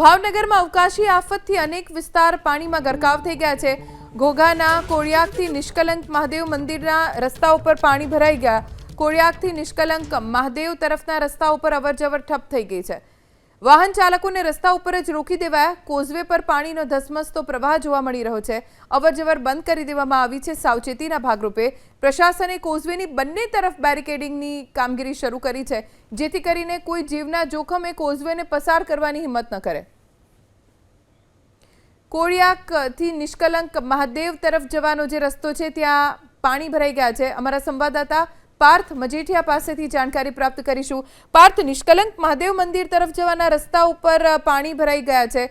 ભાવનગરમાં અવકાશી આફતથી અનેક વિસ્તાર પાણીમાં ગરકાવ થઈ ગયા છે. ઘોઘાના કોળિયાકથી નિષ્કલંક મહાદેવ મંદિરના રસ્તા ઉપર પાણી ભરાઈ ગયા. કોળિયાકથી નિષ્કલંક મહાદેવ તરફના રસ્તા ઉપર અવરજવર ઠપ થઈ ગઈ છે. વાહન ચાલકોને રસ્તા ઉપર જ રોકી દેવાયા. કોઝવે પર પાણીનો ધસમસતો પ્રવાહ જોવા મળી રહ્યો છે. અવરજવર બંધ કરી દેવામાં આવી છે સાવચેતીના ભાગરૂપે. પ્રશાસને કોઝવેની બંને તરફ બેરિકેડિંગની કામગીરી શરૂ કરી છે. જેથી કરીને કોઈ જીવના જોખમે કોઝવેને પસાર કરવાની હિંમત ન કરે. કોળિયાકથી નિષ્કલંક મહાદેવ તરફ જવાનો જે રસ્તો છે, ત્યાં પાણી ભરાઈ ગયા છે. અમારા સંવાદદાતા પાર્થ મજેઠિયા પાસેથી જાણકારી પ્રાપ્ત કરીશું. પાર્થ, નિષ્કલંક મહાદેવ મંદિર તરફ જવાના રસ્તા ઉપર પાણી ભરાઈ ગયા છે.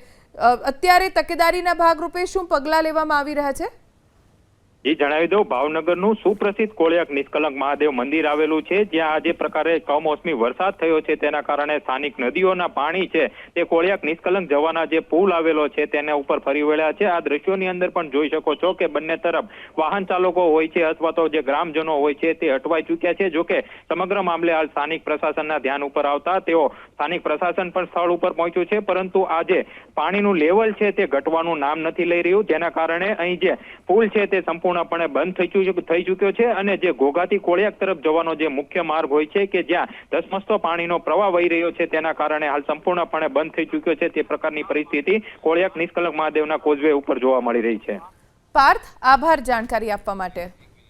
અત્યારે તકેદારીના ભાગરૂપે શું પગલાં લેવામાં આવી રહ્યા છે? એ જણાવી દઉં, ભાવનગરનું સુપ્રસિદ્ધ કોળિયાક નિષ્કલંક મહાદેવ મંદિર આવેલું છે, જ્યાં આજે પ્રકારે કમોસમી વરસાદ થયો છે. તેના કારણે સ્થાનિક નદીઓના પાણી છે, તે કોળિયાક નિષ્કલંક જવાના જે પુલ આવેલો છે, તેના ઉપર ફરી વળ્યા છે. આ દ્રશ્યોની અંદર પણ જોઈ શકો છો કે બંને તરફ વાહન ચાલકો હોય છે અથવા તો જે ગ્રામજનો હોય છે, તે અટવાઈ ચૂક્યા છે. જોકે સમગ્ર મામલે હાલ સ્થાનિક પ્રશાસનના ધ્યાન ઉપર આવતા તેઓ સ્થાનિક પ્રશાસન પણ સ્થળ ઉપર પહોંચ્યું છે, પરંતુ આજે પાણીનું લેવલ છે તે ઘટવાનું નામ નથી લઈ રહ્યું. જેના કારણે અહીં જે પુલ છે તે સંપૂર્ણપણે બંધ થઈ ચૂક્યો થઈ ચૂક્યો છે અને જે ઘોઘાથી કોળિયાક તરફ જવાનો જે મુખ્ય માર્ગ હોય છે કે જ્યાં ધસમસતો પાણીનો પ્રવાહ વહી રહ્યો છે તેના કારણે હાલ સંપૂર્ણપણે બંધ થઈ ચૂક્યો છે તે પ્રકારની પરિસ્થિતિ કોળિયાક નિષ્કલંક મહાદેવના કોઝવે ઉપર જોવા મળી રહી છે. પાર્થ, આભાર જાણકારી આપવા માટે.